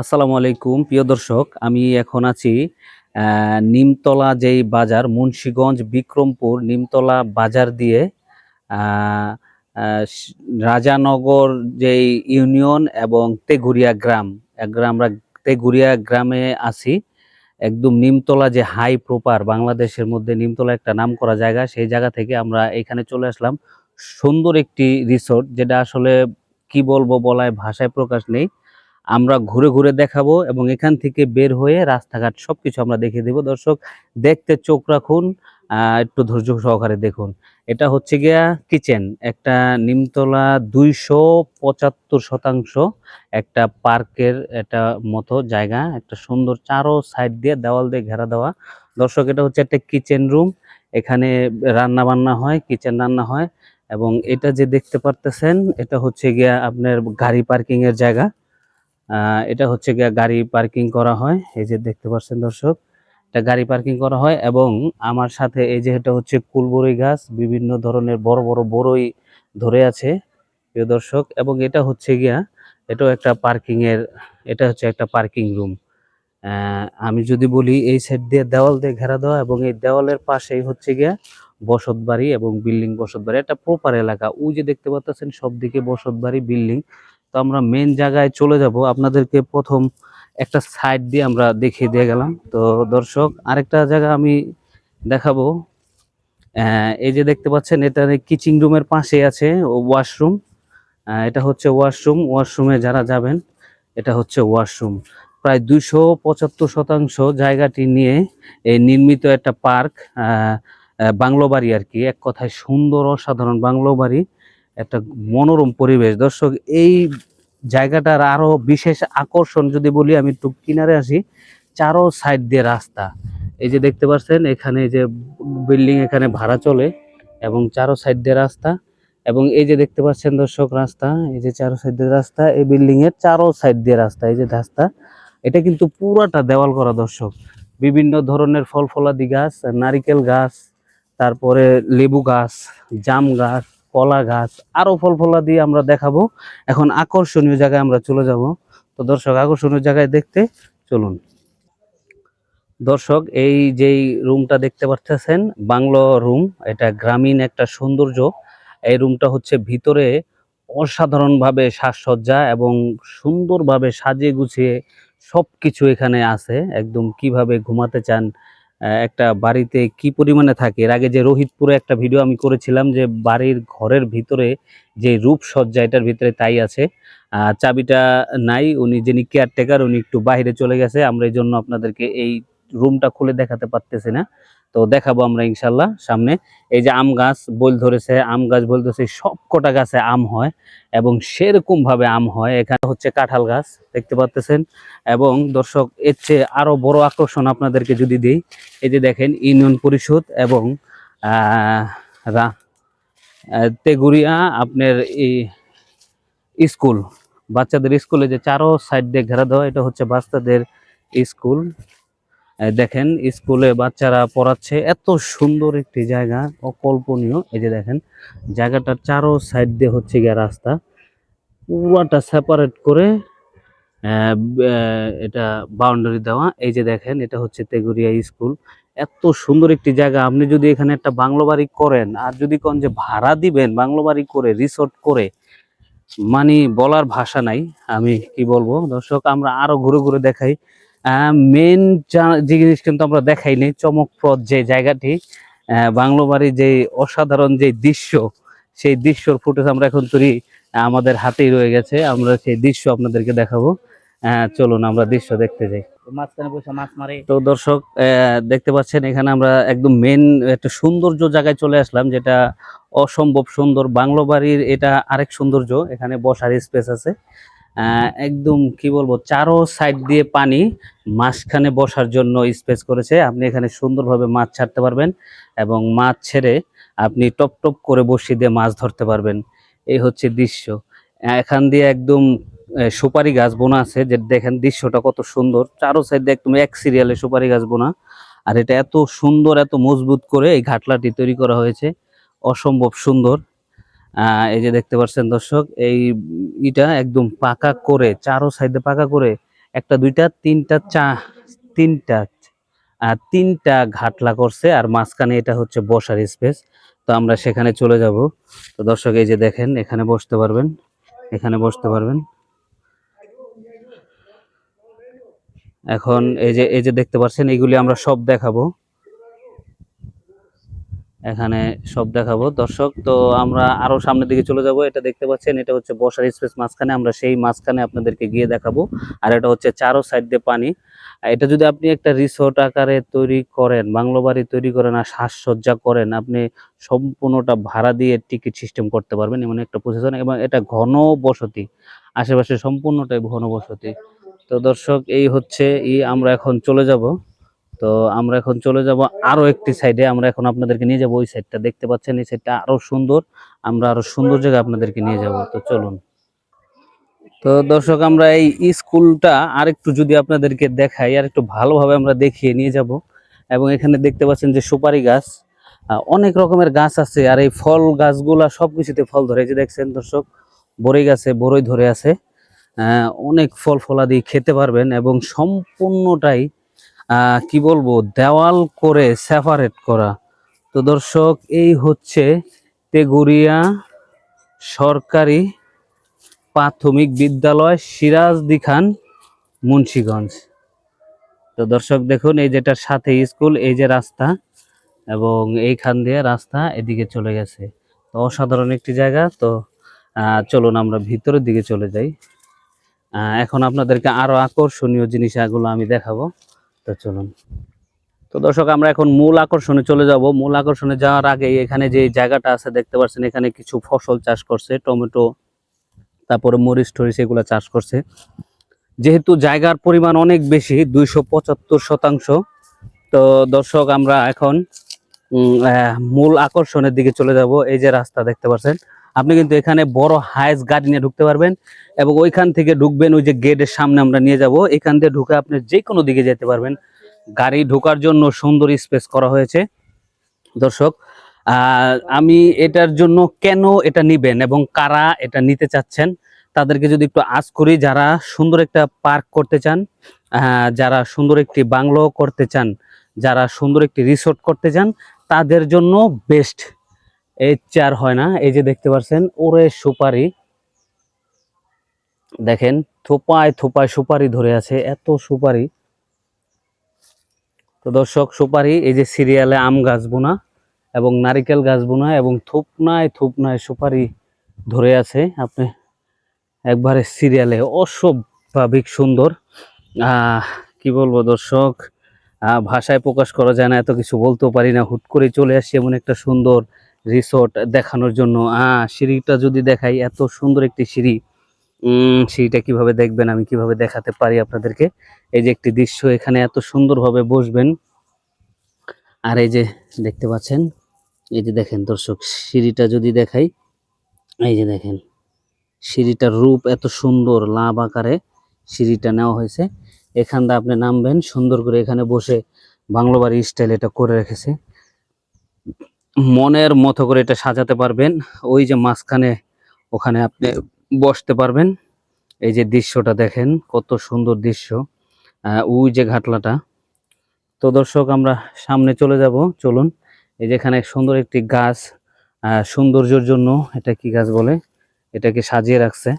আসসালামু আলাইকুম, প্রিয় দর্শক। আমি এখন আছি নিমতলা যেই বাজার, মুন্সীগঞ্জ, বিক্রমপুর, নিমতলা বাজার দিয়ে রাজানগর যেই ইউনিয়ন এবং তেঘুরিয়া গ্রাম। আমরা তেঘুরিয়া গ্রামে আছি, একদম নিমতলা যে হাই প্রপার বাংলাদেশের মধ্যে নিমতলা একটা নাম করা জায়গা, সেই জায়গা থেকে আমরা এখানে চলে আসলাম। সুন্দর একটি রিসোর্ট, যেটা আসলে কি বলব বলায় ভাষায় প্রকাশ নেই। আমরা ঘুরে ঘুরে দেখাবো এবং এখান থেকে বের হয়ে রাস্তাঘাট সবকিছু আমরা দেখিয়ে দেব। দর্শক, দেখতে চোখ রাখুন একটু ধৈর্য সহকারে দেখুন। এটা হচ্ছে গিয়া কিচেন। একটা নিমতলা দুইশো পঁচাত্তর শতাংশ একটা পার্কের একটা মতো জায়গা, একটা সুন্দর চারো সাইড দিয়ে দেওয়াল দিয়ে ঘেরা দেওয়া। দর্শক, এটা হচ্ছে একটা কিচেন রুম। এখানে রান্না বান্না হয়, কিচেন রান্না হয় এবং এটা যে দেখতে পারতেছেন, এটা হচ্ছে গিয়া আপনার গাড়ি পার্কিং এর জায়গা। এটা হচ্ছে গাড়ি পার্কিং করা হয়। এই যে দেখতে পাচ্ছেন দর্শক, এটা গাড়ি পার্কিং করা হয় এবং আমার সাথে এই যে এটা হচ্ছে কুলবরই গাছ, বিভিন্ন ধরনের বড় বড় বড়ই ধরে আছে, প্রিয় দর্শক। এবং এটা হচ্ছে গিয়া, এটাও একটা পার্কিং এর এটা হচ্ছে একটা পার্কিং রুম। আমি যদি বলি এই সাইড দিয়ে দেওয়াল দিয়ে ঘেরা দেওয়া এবং এই দেওয়ালের পাশেই হচ্ছে গিয়া বসত বাড়ি এবং বিল্ডিং বসত বাড়ি। একটা প্রপার এলাকা। ওই যে দেখতে পাচ্ছেন সব দিকে বসত বাড়ি, বিল্ডিং। তো আমরা মেন জায়গায় চলে যাব। আপনাদেরকে প্রথম একটা সাইড দিয়ে আমরা দেখিয়ে দিয়ে গেলাম। তো দর্শক, আরেকটা জায়গা আমি দেখাবো। এই যে দেখতে পাচ্ছেন, এটা কিচিং রুমের পাশে আছে ওয়াশরুম এটা হচ্ছে ওয়াশরুম ওয়াশরুমে যারা যাবেন, এটা হচ্ছে ওয়াশরুম প্রায় দুইশো পঁচাত্তর শতাংশ জায়গাটি নিয়ে এই নির্মিত একটা পার্ক বাংলো বাড়ি আর কি। এক কথায় সুন্দর, অসাধারণ বাংলো বাড়ি। একটা মনোরম পরিবেশ। দর্শক, এই জায়গাটার আরও বিশেষ আকর্ষণ যদি বলি, আমি একটু কিনারে আসি, চারো সাইড দিয়ে রাস্তা। এই যে দেখতে পাচ্ছেন, এখানে যে বিল্ডিং, এখানে ভাড়া চলে এবং চারো সাইড দিয়ে রাস্তা এবং এই যে দেখতে পাচ্ছেন দর্শক, রাস্তা, এই যে চারো সাইড দিয়ে রাস্তা, এই বিল্ডিং এর চারো সাইড দিয়ে রাস্তা, এই যে রাস্তা। এটা কিন্তু পুরাটা দেওয়াল করা দর্শক। বিভিন্ন ধরনের ফল ফলাদি গাছ, নারিকেল গাছ, তারপরে লেবু গাছ, জাম গাছ কলা গাছ, আরও ফল ফলা দিয়ে আমরা দেখাবো। এখন আকর্ষণীয় জায়গায় আমরা চলে যাব। তো দর্শক, আকর্ষণীয় জায়গায় দেখতে চলুন। দর্শক, এই যেই রুমটা দেখতে পাচ্ছেন বাংলো রুম, এটা গ্রামীণ একটা সৌন্দর্য। এই রুমটা হচ্ছে ভিতরে অসাধারণভাবে সাজসজ্জা এবং সুন্দরভাবে সাজিয়ে গুছিয়ে সবকিছু এখানে আছে। একদম কীভাবে ঘুমাতে চান একটা বাড়িতে কি পরিমাণে থাকে? এর আগে যে রোহিতপুরে একটা ভিডিও আমি করেছিলাম যে বাড়ির ঘরের ভিতরে যে রূপসজ্জা, এটার ভিতরে তাই আছে। চাবিটা নাই, উনি যিনি কেয়ারটেকার উনি একটু বাইরে চলে গেছে। আমরা এই জন্য আপনাদেরকে এই রুমটা খুলে দেখাতে পারতেছি না। তো দেখাবো আমরা ইনশাল্লাহ সামনে। এই যে আম গাছ বল ধরেছে আম গাছ বল ধরেছে সব কটা গাছে আম হয় এবং সেরকম ভাবে আম হয়। এখানে হচ্ছে কাঁঠাল গাছ দেখতে পাচ্তেছেন? এবং দর্শক এর চেয়ে আরও বড় আকর্ষণ আপনাদেরকে যদি দিই এই যে দেখেন ইউনিয়ন পরিষদ এবং আহ, তেগুড়িয়া আপনার এই স্কুল বাচ্চাদের স্কুলে যে চারো সাইড দিয়ে ঘেরা দেওয়া এটা হচ্ছে বাচ্চাদের স্কুল। দেখেন স্কুলে বাচ্চারা পড়াচ্ছে, এত সুন্দর একটি জায়গা, অকল্পনীয়। এই যে দেখেন, জায়গাটার চারো সাইড দিয়ে হচ্ছে গিয়ে রাস্তা। পুরাটা সেপারেট করে এটা বাউন্ডারি দেওয়া। এই যে দেখেন, এটা হচ্ছে তেগুরিয়া স্কুল। এত সুন্দর একটি জায়গা। আপনি যদি এখানে একটা বাংলো বাড়ি করেন, আর যদি কোন যে ভাড়া দিবেন, বাংলো বাড়ি করে রিসোর্ট করে মানে বলার ভাষা নাই। আমি কি বলব? দর্শক, আমরা আরও ঘুরে ঘুরে দেখাই। মেন যে জিনিস কিন্তু আমরা দেখাই নেই চমকপ্রদ যে জায়গাটি আহ, বাংলো বাড়ির যে অসাধারণ যে দৃশ্য সেই দৃশ্যর ফুটেজ আমরা এখন তৈরি আমাদের হাতেই রয়ে গেছে। আমরা সেই দৃশ্য আপনাদেরকে দেখাবো। আহ, চলুন আমরা দৃশ্য দেখতে যাই। মাঝখানে বসে মাছ মারে। তো দর্শক আহ, দেখতে পাচ্ছেন এখানে আমরা একদম মেন একটা সৌন্দর্য জায়গায় চলে আসলাম যেটা অসম্ভব সুন্দর। বাংলো বাড়ির এটা আরেক সৌন্দর্য এখানে বসার স্পেস আছে। একদম কি বলব, চারো সাইড দিয়ে পানি মাঝখানে বসার জন্য স্পেস করেছে। আপনি এখানে সুন্দরভাবে মাছ ছাড়তে পারবেন এবং মাছ ছেড়ে আপনি টপ টপ করে বসিয়ে দিয়ে মাছ ধরতে পারবেন। এই হচ্ছে দৃশ্য। এখান দিয়ে একদম সুপারি গাছ বোনা আছে। যে দেখেন দৃশ্যটা কত সুন্দর। চারো সাইড দিয়ে একদম এক সিরিয়ালে সুপারি গাছ বোনা। আর এটা এত সুন্দর, এত মজবুত করে এই ঘাটলাটি তৈরি করা হয়েছে। অসম্ভব সুন্দর। এই যে দেখতে পাচ্ছেন দর্শক, এই ইটা একদম পাকা করে, চারো সাইডে পাকা করে, একটা, দুইটা, তিনটা, চা, তিনটা তিনটা ঘাটলা করছে আর মাঝখানে এটা হচ্ছে বসার স্পেস তো আমরা সেখানে চলে যাব। তো দর্শক, এই যে দেখেন, এখানে বসতে পারবেন, এখানে বসতে পারবেন। এখন এই যে এই যে দেখতে পাচ্ছেন, এগুলি আমরা সব দেখাবো। এখানে সব দেখাবো। দর্শক, তো আমরা আরও সামনের দিকে চলে যাব। এটা দেখতে পাচ্ছেন, এটা হচ্ছে বসার স্পেস মাঝখানে। আমরা সেই মাঝখানে আপনাদেরকে গিয়ে দেখাবো। আর এটা হচ্ছে চারো সাইড দিয়ে পানি। এটা যদি আপনি একটা রিসোর্ট আকারে তৈরি করেন, বাংলো বাড়ি তৈরি করেন আর সাজসজ্জা করেন, আপনি সম্পূর্ণটা ভাড়া দিয়ে টিকিট সিস্টেম করতে পারবেন, এমন একটা পজিশন এবং এটা ঘন বসতি, আশেপাশে সম্পূর্ণটাই ঘন বসতি। তো দর্শক, এই হচ্ছে ই আমরা এখন চলে যাব। তো আমরা এখন চলে যাব আরও একটি সাইডে। আমরা এখন আপনাদেরকে নিয়ে যাব, ওই সাইডটা দেখতে পাচ্ছেন, এই সাইডটা আরও সুন্দর। আমরা আরও সুন্দর জায়গায় আপনাদেরকে নিয়ে যাব, তো চলুন। তো দর্শক, আমরা এই স্কুলটা আরেকটু যদি আপনাদেরকে দেখাই আর একটু ভালোভাবে আমরা দেখিয়ে নিয়ে যাব। এবং এখানে দেখতে পাচ্ছেন যে সুপারি গাছ অনেক রকমের গাছ আছে। আর এই ফল গাছগুলা সবকিছুতে ফল ধরে। যে দেখছেন দর্শক বরই গাছে বরই ধরে আছে। অনেক ফল ফলাদি খেতে পারবেন এবং সম্পূর্ণটাই কি বলব, দেওয়াল করে সেপারেট করা। তো দর্শক, এই হচ্ছে তেগুরিয়া সরকারি প্রাথমিক বিদ্যালয় সিরাজদি খান, মুন্সিগঞ্জ। তো দর্শক, দেখুন, এই যেটার সাথে স্কুল, এই যে রাস্তা এবং এইখান দিয়ে রাস্তা এদিকে চলে গেছে। তো অসাধারণ একটি জায়গা। তো চলুন আমরা ভিতরের দিকে চলে যাই। এখন আপনাদেরকে আরও আকর্ষণীয় জিনিস এগুলো আমি দেখাবো। তো চলুন। তো দর্শক, আমরা এখন মূল আকর্ষণে চলে যাব। মূল আকর্ষণে যাওয়ার আগে এখানে যে জায়গাটা আছে, দেখতে পাচ্ছেন এখানে কিছু ফসল চাষ করছে। টমেটো, তারপরে মরিচ টরিচ এগুলো চাষ করছে। যেহেতু জায়গার পরিমাণ অনেক বেশি, দুইশো পঁচাত্তর শতাংশ, তো দর্শক, আমরা এখন মূল আকর্ষণের দিকে চলে যাব। এই যে রাস্তা, দেখতে পাচ্ছেন? আপনি কিন্তু এখানে বড় হাইস গাড়ি নিয়ে ঢুকতে পারবেন এবং ওইখান থেকে ঢুকবেন, ওই যে গেটের সামনে আমরা নিয়ে যাব। এখান দিয়ে ঢুকে আপনি যে কোনো দিকে যেতে পারবেন। গাড়ি ঢোকার জন্য সুন্দর স্পেস করা হয়েছে। দর্শক আমি এটার জন্য কেন এটা নিবেন এবং কারা এটা নিতে চাচ্ছেন, তাদেরকে যদি একটু আজ করি, যারা সুন্দর একটা পার্ক করতে চান যারা সুন্দর একটি বাংলো করতে চান, যারা সুন্দর একটি রিসোর্ট করতে চান, তাদের জন্য বেস্ট এই চার হয় না। এই যে দেখতে পাচ্ছেন, ওরে সুপারি। দেখেন, থোপায় থোপায় সুপারি ধরে আছে, এত সুপারি। তো দর্শক, সুপারি, এই যে সিরিয়ালে আম গাছ বোনা এবং নারিকেল গাছ বোনা এবং থুপনায় থুপনায় সুপারি ধরে আছে। আপনি একবারে সিরিয়ালে অস্বাভাবিক সুন্দর। কি বলব দর্শক? ভাষায় প্রকাশ করা যায় না, এত কিছু বলতেও পারি না। হুট করে চলে আসি এমন একটা সুন্দর রিসোর্ট দেখানোর জন্য। সিঁড়িটা যদি দেখাই, এত সুন্দর একটি সিঁড়ি। সিঁড়িটা কীভাবে দেখবেন, আমি কীভাবে দেখাতে পারি আপনাদেরকে? এই যে একটি দৃশ্য, এখানে এত সুন্দরভাবে বসবেন। আর এই যে দেখতে পাচ্ছেন, এই যে দেখেন দর্শক, সিঁড়িটা যদি দেখাই, এই যে দেখেন, সিঁড়িটার রূপ এত সুন্দর, লাভ আকারে সিঁড়িটা নেওয়া হয়েছে। এখান দিয়ে আপনি নামবেন, সুন্দর করে এখানে বসে বাংলো বাড়ি স্টাইল এটা করে রেখেছে। মনের মতো করে এটা সাজাতে পারবেন। ওই যে মাঝখানে ওখানে আপনি বসতে পারবেন। এই যে দৃশ্যটা দেখেন, কত সুন্দর দৃশ্য। ওই যে ঘাটলাটা। তো দর্শক, আমরা সামনে চলে যাব। চলুন, এই যে এখানে সুন্দর একটি গাছ সৌন্দর্যের জন্য এটা কি গাছ বলে? এটাকে সাজিয়ে রাখছে।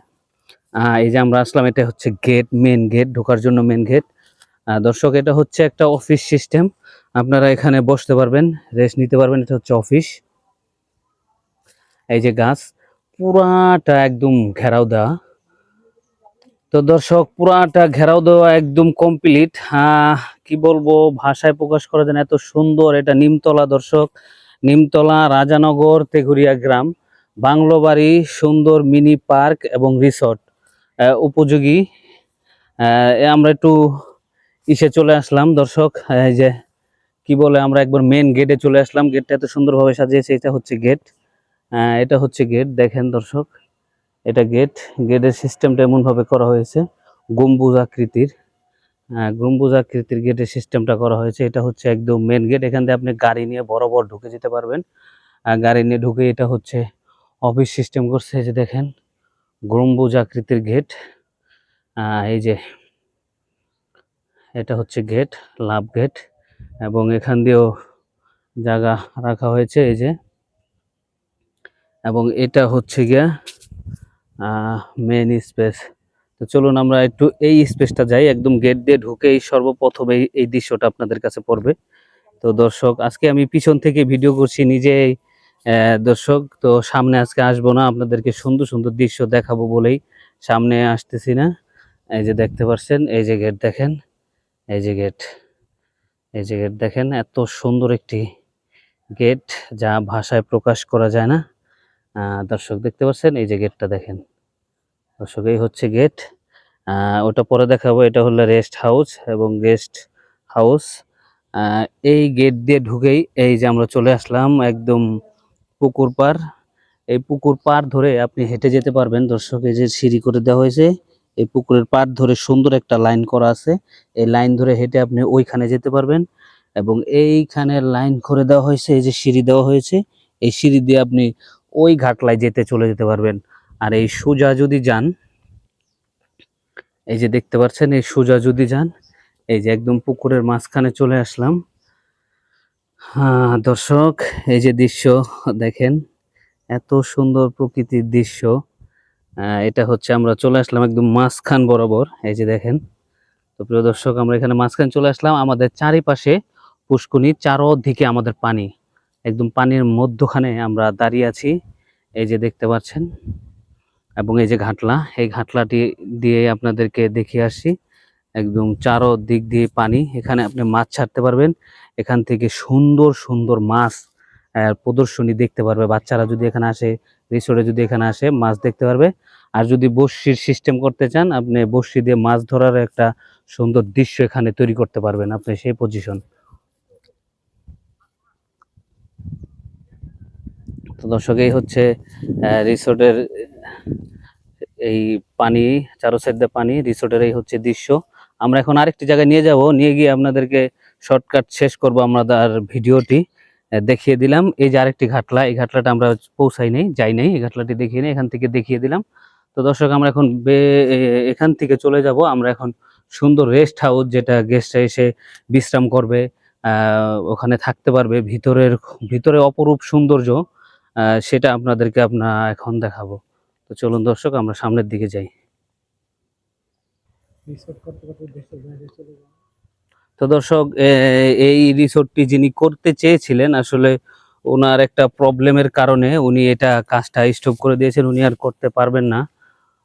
এই যে আমরা আসলাম, এটা হচ্ছে গেট মেন গেট ঢোকার জন্য মেন গেট দর্শক, এটা হচ্ছে একটা অফিস সিস্টেম আপনারা এখানে বসতে পারবেন রেস্ট নিতে পারবেন, এটা হচ্ছে অফিস এই যে গাছ, পুরাটা একদম ঘেরাও দেওয়া। তো দর্শক, পুরাটা ঘেরাও দেওয়া একদম কমপ্লিট কি বলব, ভাষায় প্রকাশ করা যায় এত সুন্দর। এটা নিমতলা দর্শক, নিমতলা রাজানগর তেঘুরিয়া গ্রাম বাংলো বাড়ি সুন্দর মিনি পার্ক এবং রিসর্ট উপযোগী। আমরা একটু ইসে চলে আসলাম দর্শক, এই যে কি বলে, আমরা একবার মেন গেটে চলে আসলাম। গেটটা এত সুন্দরভাবে সাজিয়েছে, এটা হচ্ছে গেট এটা হচ্ছে গেট দেখেন দর্শক, এটা গেট গেটের সিস্টেমটা এমনভাবে করা হয়েছে, গম্বুজ আকৃতির। গম্বুজ আকৃতির গেটের সিস্টেমটা করা হয়েছে। এটা হচ্ছে একদম মেন গেট এখান থেকে আপনি গাড়ি নিয়ে বরাবর ঢুকে যেতে পারবেন। গাড়ি নিয়ে ঢুকে এটা হচ্ছে অফিস সিস্টেম করছে। যে দেখেন, গম্বুজ আকৃতির গেট এই যে, এটা হচ্ছে গেট লাভ গেট এবং এখান দিয়েও জায়গা রাখা হয়েছে এই যে। এবং এটা হচ্ছে গিয়া মেন স্পেস তো চলুন আমরা একটু এই স্পেসটা যাই, একদম গেট দিয়ে ঢুকেই সর্বপ্রথম এই এই দৃশ্যটা আপনাদের কাছে পড়বে। তো দর্শক, আজকে আমি পিছন থেকে ভিডিও করছি নিজেই দর্শক। তো সামনে আজকে আসব না, আপনাদেরকে সুন্দর সুন্দর দৃশ্য দেখাবো বলেই সামনে আসতেছি না। এই যে দেখতে পাচ্ছেন, এই যে গেট দেখেন, এই যে গেট এই যে গেট দেখেন এত সুন্দর একটি গেট যা ভাষায় প্রকাশ করা যায় না। দর্শক দেখতে পাচ্ছেন, এই যে গেটটা দেখেন। দর্শক, এই হচ্ছে গেট। ওটা পরে দেখাবো, এটা হলো রেস্ট হাউস এবং গেস্ট হাউস। এই গেট দিয়ে ঢুকেই এই যে আমরা চলে আসলাম একদম পুকুর পার এই পুকুর পার ধরে আপনি হেঁটে যেতে পারবেন। দর্শক, এই যে সিঁড়ি করে দেওয়া হয়েছে। এই পুকুরের পার ধরে সুন্দর একটা লাইন করা আছে। এই লাইন ধরে হেঁটে আপনি ওইখানে যেতে পারবেন এবং এইখানে লাইন করে দেওয়া হয়েছে, এই যে সিঁড়ি দেওয়া হয়েছে, এই সিঁড়ি দিয়ে আপনি ওই ঘাটলায় যেতে চলে যেতে পারবেন। আর এই সোজা যদি যান, এই যে দেখতে পাচ্ছেন, এই সোজা যদি যান, এই যে একদম পুকুরের মাঝখানে চলে আসলাম। হ্যাঁ দর্শক, এই যে দৃশ্য, দেখেন, এত সুন্দর প্রকৃতির দৃশ্য। এটা হচ্ছে আমরা চলে আসলাম একদম মাঝখান বরাবর, এই যে দেখেন। তো প্রিয় দর্শক, আমরা এখানে মাঝখান চলে আসলাম। আমাদের চারিপাশে পুষ্কুনি চারোদিকে আমাদের পানি। একদম পানির মধ্যখানে আমরা দাঁড়িয়ে আছি। এই যে দেখতে পাচ্ছেন, এবং এই যে ঘাটলা, এই ঘাটলাটি দিয়ে আপনাদেরকে দেখিয়ে আসি একদম চারো দিক দিয়ে পানি। এখানে আপনি মাছ ছাড়তে পারবেন। এখান থেকে সুন্দর সুন্দর মাছ প্রদর্শনী দেখতে পারবে বাচ্চারা যদি এখানে আসে। রিসোর্টে যদি এখানে আসে মাছ দেখতে পারবে। আর যদি বড়শির সিস্টেম করতে চান আপনি বড়শি দিয়ে মাছ ধরার একটা সুন্দর দৃশ্য এখানে তৈরি করতে পারবেন আপনি সেই পজিশন তো দর্শক এই হচ্ছে রিসোর্টের এই পানি চারো সাইড পানি রিসোর্টের এই হচ্ছে দৃশ্য। আমরা এখন আরেকটি জায়গায় নিয়ে যাব। নিয়ে গিয়ে আপনাদেরকে শর্টকাট শেষ করব আমাদের ভিডিওটি। আহ, দেখিয়ে দিলাম। এই যে আরেকটি ঘাটলা, এই ঘাটলাটা আমরা পৌঁছাই নাই, যাই নাই, এই ঘাটলাটি দেখিয়ে নেই, এখান থেকে দেখিয়ে দিলাম। তো দর্শক, আমরা এখন বে- এখান থেকে চলে যাব। আমরা এখন সুন্দর রেস্ট হাউস, যেটা গেস্টরা এসে বিশ্রাম করবে ওখানে থাকতে পারবে। ভিতরের, ভিতরে অপরূপ সৌন্দর্য সেটা আপনাদেরকে আপনা এখন দেখাবো। তো চলুন দর্শক, আমরা সামনের দিকে যাই। তো দর্শক এই রিসোর্টটি যিনি করতে চেয়েছিলেন, আসলে ওনার একটা প্রবলেমের কারণে উনি এটা কাজটা স্টপ করে দিয়েছেন। উনি আর করতে পারবেন না।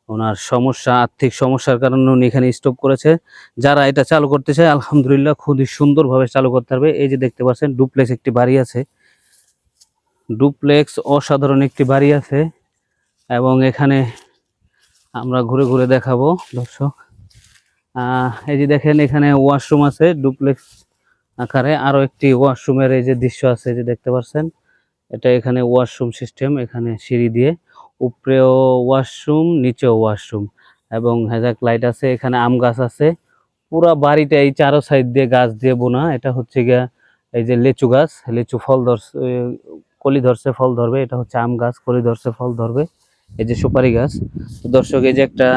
ওনার সমস্যা, আর্থিক সমস্যার কারণে উনি এখানে স্টপ করেছে। যারা এটা চালু করতে চায়, আলহামদুলিল্লাহ খুবই সুন্দরভাবে চালু করতে পারবে। এই যে দেখতে পাচ্ছেন ডুপ্লেক্স একটি বাড়ি আছে। ডুপ্লেক্স অসাধারণ একটি বাড়ি আছে। এবং এখানে আমরা ঘুরে ঘুরে দেখাবো, দর্শক। এই যে দেখেন এখানে ওয়াশরুম আছে ডুপ্লেক্স আকারে। আরও একটি ওয়াশরুমের এই যে দৃশ্য আছে যে দেখতে পাচ্ছেন, এটা এখানে ওয়াশরুম সিস্টেম এখানে সিঁড়ি দিয়ে। উপরেও ওয়াশরুম নিচেও ওয়াশরুম এবং হেজাক লাইট আছে, এখানে আম গাছ আছে। পুরা বাড়িটা এই চারো সাইড দিয়ে গাছ দিয়ে বোনা। এটা হচ্ছে গিয়া এই যে লিচু গাছ। লিচু ফল ধরছে কলি ধরছে, ফল ধরবে। এটা হচ্ছে আম গাছ, কলি ধরছে, ফল ধরবে। এই যে সুপারি গাছ। দর্শক, এই যে একটা,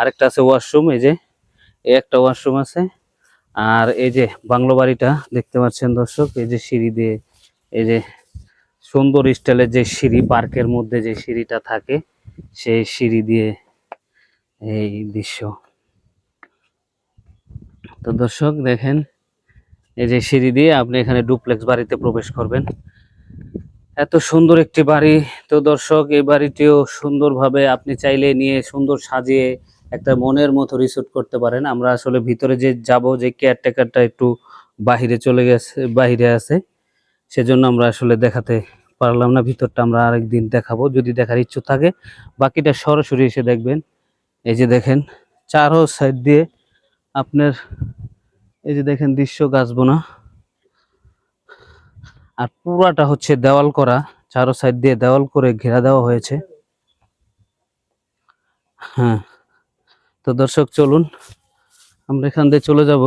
আরেকটা আছে ওয়াশরুম এই যে এই একটা ওয়াশরুম আছে। আর এই যে বাংলো বাড়িটা দেখতে পাচ্ছেন দর্শক, এই যে সিঁড়ি দিয়ে, এই যে সুন্দর স্টাইলের যে সিঁড়ি, পার্কের মধ্যে যে সিঁড়িটা থাকে, সেই সিঁড়ি দিয়ে এই দৃশ্য। তো দর্শক দেখেন, এই যে সিঁড়ি দিয়ে আপনি এখানে ডুপ্লেক্স বাড়িতে প্রবেশ করবেন। এত সুন্দর একটি বাড়ি। তো দর্শক, এই বাড়িটিও সুন্দরভাবে আপনি চাইলে নিয়ে সুন্দর সাজিয়ে একটা মনের মতো রিসোর্ট করতে পারেন। আমরা আসলে ভিতরে যে যাব, যে কেয়ারটেকারটা একটু বাহিরে চলে গেছে, বাহিরে আছে, সেজন্য আমরা আসলে দেখাতে পারলাম না। ভিতরটা আমরা আরেকদিন দেখাবো, যদি দেখার ইচ্ছুক থাকে। বাকিটা সরাসরি এসে দেখবেন। এই যে দেখেন, চারো সাইড দিয়ে আপনার, এই যে দেখেন দৃশ্য গাছবোনা আর পুরাটা হচ্ছে দেওয়াল করা, চারো সাইড দিয়ে দেওয়াল করে ঘেরা দেওয়া হয়েছে। হ্যাঁ। তো দর্শক, চলুন আমরা এখান দিয়ে চলে যাব।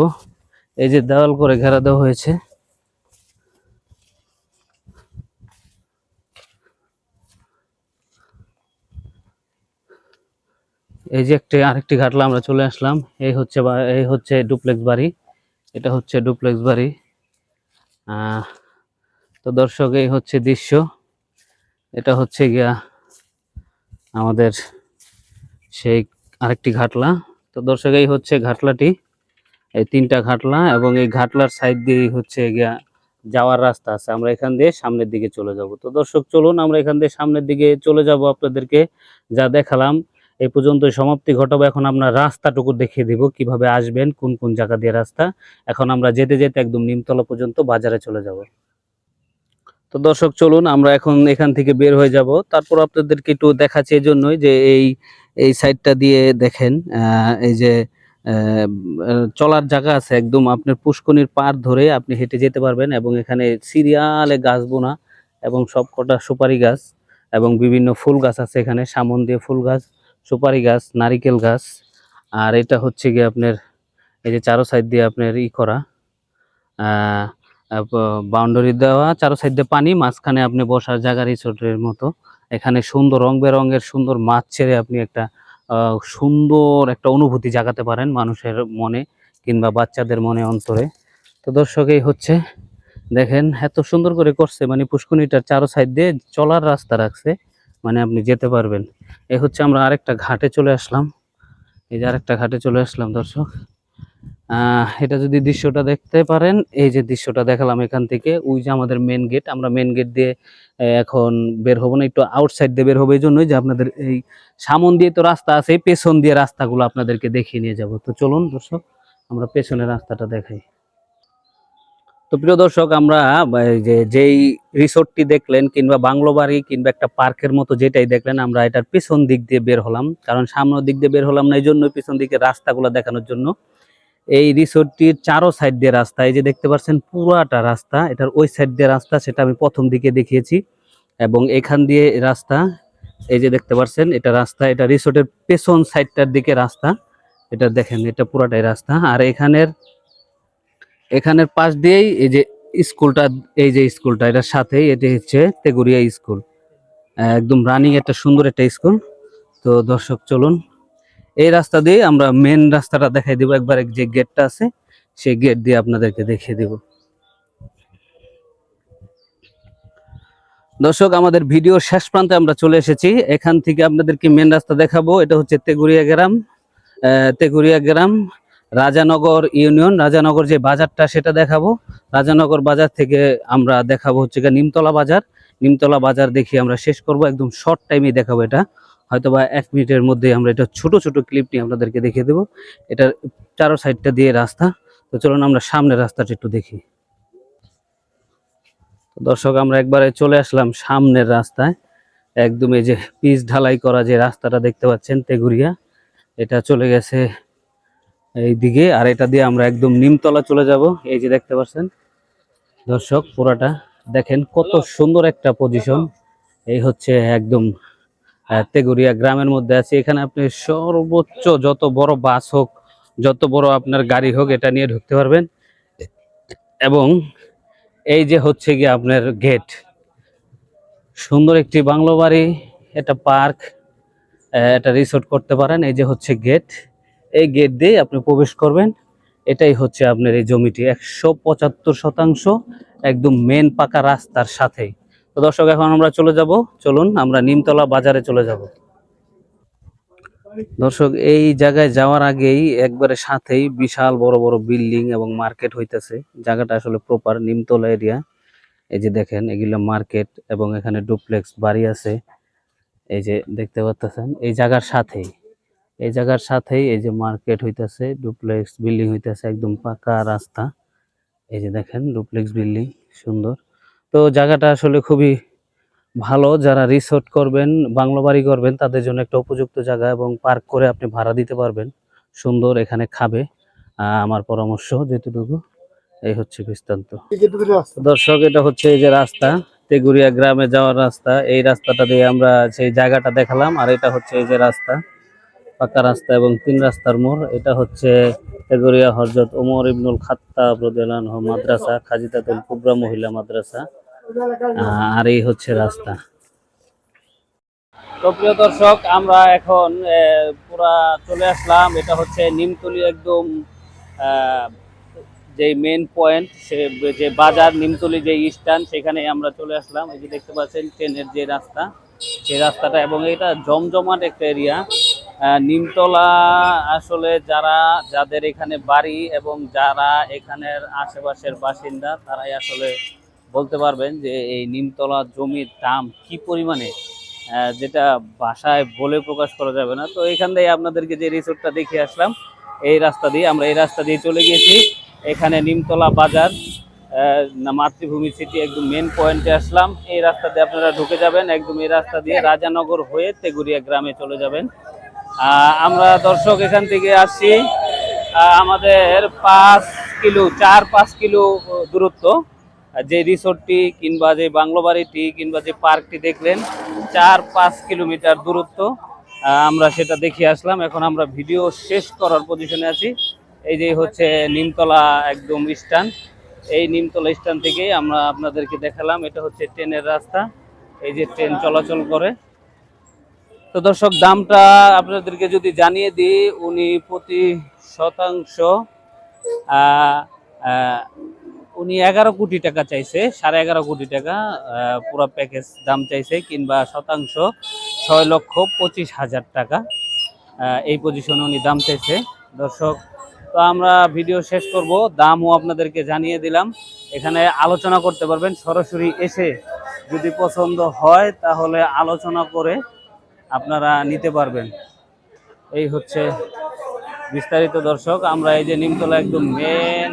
এই যে দেওয়াল করে ঘেরা দেওয়া হয়েছে। এই যে একটি আরেকটি ঘাটলা আমরা চলে আসলাম। এই হচ্ছে এই হচ্ছে ডুপ্লেক্স বাড়ি। এটা হচ্ছে ডুপ্লেক্স বাড়ি। তো দর্শক, এই হচ্ছে দৃশ্য। এটা হচ্ছে গিয়া আমাদের সেই আরেকটি ঘাটলা। তো দর্শক, এই হচ্ছে ঘাটলাটি। এই তিনটা ঘাটলা এবং এই ঘাটলার সাইড দিয়ে হচ্ছে গিয়া যাওয়ার রাস্তা আছে। আমরা এখান দিয়ে সামনের দিকে চলে যাব। তো দর্শক, চলুন আমরা এখান দিয়ে সামনের দিকে চলে যাব আপনাদেরকে যা দেখালাম। এই পর্যন্ত সমাপ্তি ঘটাবো। এখন আমরা রাস্তাটুকু দেখিয়ে দিব কীভাবে আসবেন, কোন কোন জায়গা দিয়ে রাস্তা। এখন আমরা যেতে যেতে একদম নিমতলা পর্যন্ত বাজারে চলে যাব। তো দর্শক, চলুন আমরা এখন এখান থেকে বের হয়ে যাব। তারপর আপনাদেরকে একটু দেখাচ্ছি এই জন্যই যে এই এই সাইডটা দিয়ে দেখেন এই যে চলার জায়গা আছে একদম আপনার পুষ্কনির পার ধরে আপনি হেঁটে যেতে পারবেন এবং এখানে সিরিয়ালে গাছ বোনা এবং সবকটা সুপারি গাছ এবং বিভিন্ন ফুল গাছ আছে এখানে, সামন দিয়ে ফুল গাছ, সুপারি গাছ, নারিকেল গাছ। আর এটা হচ্ছে গিয়ে আপনার, এই যে চারো সাইড দিয়ে আপনার ই করা বাউন্ডারি দেওয়া, চারো সাইড পানি, মাঝখানে আপনি বসার জায়গা রিসোর্টের মতো। এখানে সুন্দর রং বেরঙের সুন্দর মাছ ছেড়ে আপনি একটা সুন্দর একটা অনুভূতি জাগাতে পারেন মানুষের মনে কিংবা বাচ্চাদের মনে অন্তরে। তো দর্শক, এই হচ্ছে। দেখেন, এত সুন্দর করে করছে। মানে পুষ্কনিটার চারো সাইড দিয়ে চলার রাস্তা রাখছে। মানে আপনি যেতে পারবেন। এ হচ্ছে আমরা আরেকটা ঘাটে চলে আসলাম। এই যে আরেকটা ঘাটে চলে আসলাম দর্শক। এটা যদি দৃশ্যটা দেখতে পারেন, এই যে দৃশ্যটা দেখালাম এখান থেকে, ওই যে আমাদের মেন গেট আমরা মেন গেট দিয়ে এখন বের হব না, একটু আউটসাইড দিয়ে বের হব, এই জন্যই যে আপনাদের এই সামন দিয়ে তো রাস্তা আছে পেছন দিয়ে রাস্তাগুলো আপনাদেরকে দেখিয়ে নিয়ে যাব। তো চলুন দর্শক, আমরা পেছনের রাস্তাটা দেখাই। তো প্রিয় দর্শক, আমরা যে যেই রিসোর্টটি দেখলেন, কিংবা বাংলো বাড়ি, কিংবা একটা পার্কের মতো যেটাই দেখলেন, আমরা এটার পেছন দিক দিয়ে বের হলাম। কারণ সামনের দিক দিয়ে বের হলাম না, এই জন্য পেছন দিকে রাস্তাগুলো দেখানোর জন্য। এই রিসোর্টটির চারো সাইড দিয়ে রাস্তা, এই যে দেখতে পাচ্ছেন পুরাটা রাস্তা, এটার ওই সাইড দিয়ে রাস্তা, সেটা আমি প্রথম দিকে দেখিয়েছি। এবং এখান দিয়ে রাস্তা, এই যে দেখতে পাচ্ছেন, এটা রাস্তা, এটা রিসোর্টের পেছন সাইডটার দিকে রাস্তা, এটা দেখেন, এটা পুরাটাই রাস্তা। আর এখানের এখানের পাশ দিয়েই এই যে স্কুলটা, এই যে স্কুলটা, এটার সাথেই এটি হচ্ছে তেগুরিয়া স্কুল। একদম রানিং একটা সুন্দর একটা স্কুল। তো দর্শক, চলুন। এই রাস্তা দিয়ে আমরা মেন রাস্তাটা দেখাই দিব। একবার যে গেটটা আছে, সেই গেট দিয়ে আপনাদেরকে দেখিয়ে দিব। দর্শক, আমাদের ভিডিও শেষ প্রান্তে আমরা চলে এসেছি। এখান থেকে আপনাদেরকে মেন রাস্তা দেখাবো। এটা হচ্ছে তেগুরিয়া গ্রাম। তেগুরিয়া গ্রাম, রাজানগর ইউনিয়ন। রাজানগর যে বাজারটা, সেটা দেখাবো। রাজানগর বাজার থেকে আমরা দেখাবো হচ্ছে নিমতলা বাজার। নিমতলা বাজার দেখি আমরা শেষ করব। একদম শর্ট টাইমে দেখাবো এটা। হয়তোবা এক মিনিটের মধ্যে আমরা এটা ছোট ছোট ক্লিপ নিয়ে আপনাদেরকে দেখিয়ে দেবো। এটার চারো সাইডটা দিয়ে রাস্তা। তো চলুন আমরা সামনের রাস্তাটা একটু দেখি। তো দর্শক আমরা একবারে চলে আসলাম সামনের রাস্তায়। একদম এই যে পিচ ঢালাই করা যে রাস্তাটা দেখতে পাচ্ছেন তেগুরিয়া। এটা চলে গেছে এই দিকে। আর এটা দিয়ে আমরা একদম নিমতলা চলে যাব। এই যে দেখতে পাচ্ছেন দর্শক পুরাটা। দেখেন কত সুন্দর একটা পজিশন এই হচ্ছে একদম তেগুরিয়া গ্রামের মধ্যে আছে। এখানে আপনি সর্বোচ্চ যত বড় বাস হোক, যত বড় আপনার গাড়ি হোক, এটা নিয়ে ঢুকতে পারবেন। এবং এই যে হচ্ছে গিয়ে আপনার গেট, সুন্দর একটি বাংলো বাড়ি, এটা পার্ক এটা রিসোর্ট করতে পারেন। এই যে হচ্ছে গেট, এই গেট দিয়ে আপনি প্রবেশ করবেন। এটাই হচ্ছে আপনার এই জমিটি, একশো পঁচাত্তর শতাংশ একদম মেন পাকা রাস্তার সাথেই। তো দর্শক, এখন আমরা চলে যাব। চলুন, আমরা নিমতলা বাজারে চলে যাব। দর্শক, এই জায়গায় যাওয়ার আগেই একবারে সাথেই বিশাল বড় বড় বিল্ডিং এবং মার্কেট হইতেছে। জায়গাটা আসলে প্রপার নিমতলা এরিয়া এই যে দেখেন, এগুলো মার্কেট এবং এখানে ডুপ্লেক্স বাড়ি আছে। এই যে দেখতে পাচ্ছেন এই জায়গার সাথেই। এই জায়গার সাথেই এই যে মার্কেট হইতেছে ডুপ্লেক্স বিল্ডিং হইতেছে, একদম পাকা রাস্তা। এই যে দেখেন ডুপ্লেক্স বিল্ডিং, সুন্দর। তো জায়গাটা আসলে খুবই ভালো। যারা রিসোর্ট করবেন, বাংলো বাড়ি করবেন, তাদের জন্য একটা উপযুক্ত জায়গা এবং পার্ক করে আপনি ভাড়া দিতে পারবেন। সুন্দর এখানে খাবে। আমার পরামর্শ যেটুকু, এই হচ্ছে বৃত্তান্ত দর্শক, এটা হচ্ছে এই যে রাস্তা, তেগুরিয়া গ্রামে যাওয়ার রাস্তা। এই রাস্তাটা দিয়ে আমরা সেই জায়গাটা দেখালাম, আর এটা হচ্ছে এই যে রাস্তা, পাকা রাস্তা এবং তিন রাস্তার মোড়। এটা হচ্ছে তেগুরিয়া হজরত ওমর ইবনুল রাদিয়াল্লাহু মাদ্রাসা খাজিদাতুল কুবরা মহিলা মাদ্রাসা। আর এই হচ্ছে রাস্তা। তো প্রিয় দর্শক, আমরা এখন পুরা চলে আসলাম। এটা হচ্ছে নিমতলি একদম যে মেন পয়েন্ট সে, যে বাজার, নিমতলি যে স্ট্যান্ড সেখানে আমরা চলে আসলাম। এই যে দেখতে পাচ্ছেন, ট্রেনের যে রাস্তা সেই রাস্তাটা এবং এটা জমজমাট একটা এরিয়া নিমতলা আসলে যারা, যাদের এখানে বাড়ি এবং যারা এখানের আশেপাশের বাসিন্দা, তারাই আসলে বলতে পারবেন যে এই নিমতলা জমির দাম কি পরিমাণে যেটা ভাষায় বলে প্রকাশ করা যাবে না। তো এখান থেকে আপনাদেরকে যে রিসোর্টটা দেখে আসলাম, এই রাস্তা দিয়ে আমরা এই রাস্তা দিয়ে চলে গিয়েছি। এখানে নিমতলা বাজার মাতৃভূমি সিটি একদম মেন পয়েন্টে আসলাম। এই রাস্তা দিয়ে আপনারা ঢুকে যাবেন, একদম এই রাস্তা দিয়ে রাজানগর হয়ে তেগুড়িয়া গ্রামে চলে যাবেন। আমরা দর্শক এখান থেকে আসছি। আমাদের পাঁচ কিলো, চার পাঁচ কিলো দূরত্ব। যে রিসোর্টটি কিংবা যে বাংলো বাড়িটি কিংবা যে পার্কটি দেখলেন, চার পাঁচ কিলোমিটার দূরত্ব আমরা সেটা দেখে আসলাম। এখন আমরা ভিডিও শেষ করার পজিশনে আছি। এই যে হচ্ছে নিমতলা একদম স্ট্যান্ড এই নিমতলা স্ট্যান্ড থেকেই আমরা আপনাদেরকে দেখালাম। এটা হচ্ছে ট্রেনের রাস্তা। এই যে ট্রেন চলাচল করে। তো দর্শক, দামটা আপনাদেরকে যদি জানিয়ে দিই, উনি প্রতি শতাংশ উনি এগারো কোটি টাকা চাইছে, সাড়ে এগারো কোটি টাকা পুরো প্যাকেজ দাম চাইছে কিংবা শতাংশ, ছয় লক্ষ পঁচিশ হাজার টাকা। এই পজিশনে উনি দাম চাইছে। দর্শক, তো আমরা ভিডিও শেষ করব। দামও আপনাদেরকে জানিয়ে দিলাম। এখানে আলোচনা করতে পারবেন। সরাসরি এসে যদি পছন্দ হয়, তাহলে আলোচনা করে আপনারা নিতে পারবেন। এই হচ্ছে বিস্তারিত দর্শক। আমরা এই যে নিমতলা একদম মেন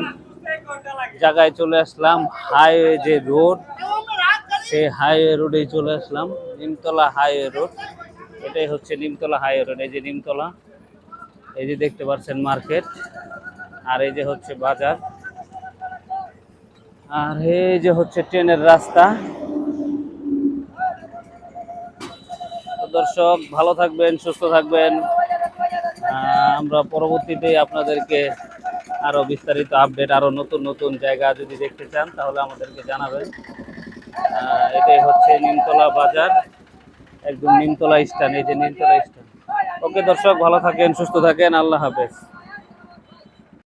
জায়গায় চলে আসলাম হাইওয়ে যে রোড সেই হাইওয়ে রোডেই চলে আসলাম, নিমতলা হাইওয়ে রোড এটাই হচ্ছে নিমতলা হাইওয়ে রোড এই যে নিমতলা, এই যে দেখতে পাচ্ছেন মার্কেট আর এই যে হচ্ছে বাজার। আর এই যে হচ্ছে ট্রেনের রাস্তা। দর্শক, ভালো থাকবেন, সুস্থ থাকবেন। আমরা পরবর্তীতে আপনাদেরকে আরও বিস্তারিত আপডেট আরও নতুন নতুন জায়গা যদি দেখতে চান, তাহলে আমাদেরকে জানাবেন। এটাই হচ্ছে নিমতলা বাজার, একদম নিমতলা স্ট্যান্ড এই যে নিমতলা স্ট্যান্ড ওকে দর্শক, ভালো থাকেন, সুস্থ থাকেন, আল্লাহ হাফেজ।